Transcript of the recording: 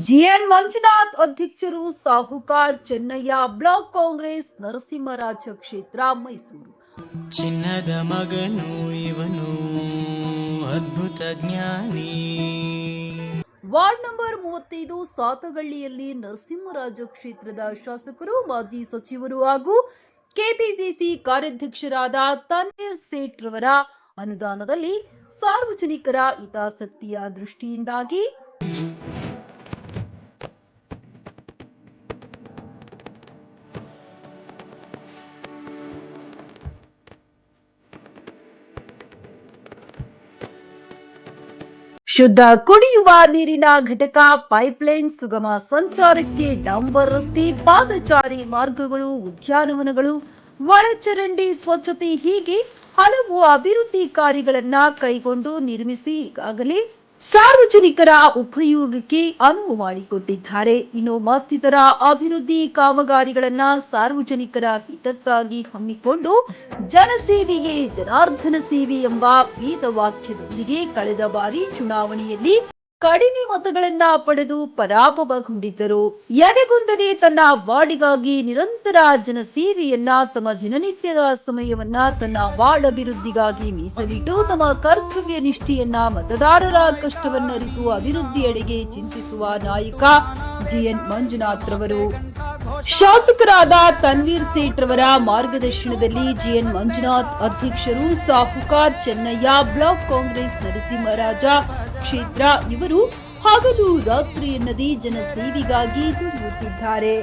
GN Manjunath ಅಧ್ಯಕ್ಷರು Sahukar Chennaiah block Congress Narasimharaja ಕ್ಷೇತ್ರ ಮೈಸೂರು. ಚಿನ್ನದ ಮಗನು ಇವನು ಅದ್ಭುತ ಜ್ಞಾನಿ. ವಾರ್ಡ್ ನಂಬರ್ ಮೂವತ್ತೈದು ಸಾತಗಳ್ಳಿಯಲ್ಲಿ ನರಸಿಂಹರಾಜ ಕ್ಷೇತ್ರದ ಶಾಸಕರು ಮಾಜಿ ಸಚಿವರು ಹಾಗೂ ಕೆಪಿಸಿಸಿ ಕಾರ್ಯಾಧ್ಯಕ್ಷರಾದ ತನ್ವೀರ್ ಸೇಠ್ ರವರ ಅನುದಾನದಲ್ಲಿ ಸಾರ್ವಜನಿಕರ ಹಿತಾಸಕ್ತಿಯ ದೃಷ್ಟಿಯಿಂದಾಗಿ ಶುದ್ಧ ಕುಡಿಯುವ ನೀರಿನ ಘಟಕ ಪೈಪ್ಲೈನ್ ಸುಗಮ ಸಂಚಾರಕ್ಕೆ ಡಾಂಬರ್ ರಸ್ತೆ ಪಾದಚಾರಿ ಮಾರ್ಗಗಳು, ಉದ್ಯಾನವನಗಳು, ಒಳಚರಂಡಿ ಸ್ವಚ್ಛತೆ ಹೀಗೆ ಹಲವು ಅಭಿವೃದ್ಧಿ ಕಾರ್ಯಗಳನ್ನು ಕೈಗೊಂಡು ನಿರ್ಮಿಸಿ ಈಗಾಗಲೇ ಸಾರ್ವಜನಿಕರ ಉಪಯೋಗಕ್ಕೆ ಅನುವು ಮಾಡಿಕೊಟ್ಟಿದ್ದಾರೆ. ಇನ್ನು ಮತ್ತಿತರ ಅಭಿವೃದ್ಧಿ ಕಾಮಗಾರಿಗಳನ್ನ ಸಾರ್ವಜನಿಕರ ಹಿತಕ್ಕಾಗಿ ಹಮ್ಮಿಕೊಂಡು ಜನಸೇವೆಗೆ ಜನಾರ್ದನ ಸೇವೆ ಎಂಬ ವೇದ ವಾಕ್ಯದೊಂದಿಗೆ ಕಳೆದ ಬಾರಿ ಚುನಾವಣೆಯಲ್ಲಿ ಕಡಿಮೆ ಮತಗಳನ್ನ ಪಡೆದು ಪರಾಭವಗೊಂಡಿದ್ದರು ಎದೆಗುಂದನೆ ತನ್ನ ವಾರ್ಡಿಗಾಗಿ ನಿರಂತರ ಜನಸೇವೆಯನ್ನ ತಮ್ಮ ದಿನನಿತ್ಯದ ಸಮಯವನ್ನ ತನ್ನ ವಾರ್ಡ್ ಅಭಿವೃದ್ಧಿಗಾಗಿ ಮೀಸಲಿಟ್ಟು ತಮ್ಮ ಕರ್ತವ್ಯ ನಿಷ್ಠೆಯನ್ನ ಮತದಾರರ ಕಷ್ಟವನ್ನರಿತು ಅಭಿವೃದ್ಧಿಯೆಡೆಗೆ ಚಿಂತಿಸುವ ನಾಯಕ ಜಿಎನ್ ಮಂಜುನಾಥ್ ರವರು. ಶಾಸಕರಾದ ತನ್ವೀರ್ ಸೇಠ್ ರವರ ಮಾರ್ಗದರ್ಶನದಲ್ಲಿ ಜಿಎನ್ ಮಂಜುನಾಥ್ ಅಧ್ಯಕ್ಷರು ಸಾಹುಕಾರ್ ಚೆನ್ನಯ್ಯ ಬ್ಲಾಕ್ ಕಾಂಗ್ರೆಸ್ ನರಸಿಂಹರಾಜ ಕ್ಷೇತ್ರ ಇವರು ಹಗಲು ರಾತ್ರಿ ಎನ್ನದೇ ಜನಸೇವೆಗಾಗಿ ದುಡಿಯುತ್ತಿದ್ದಾರೆ.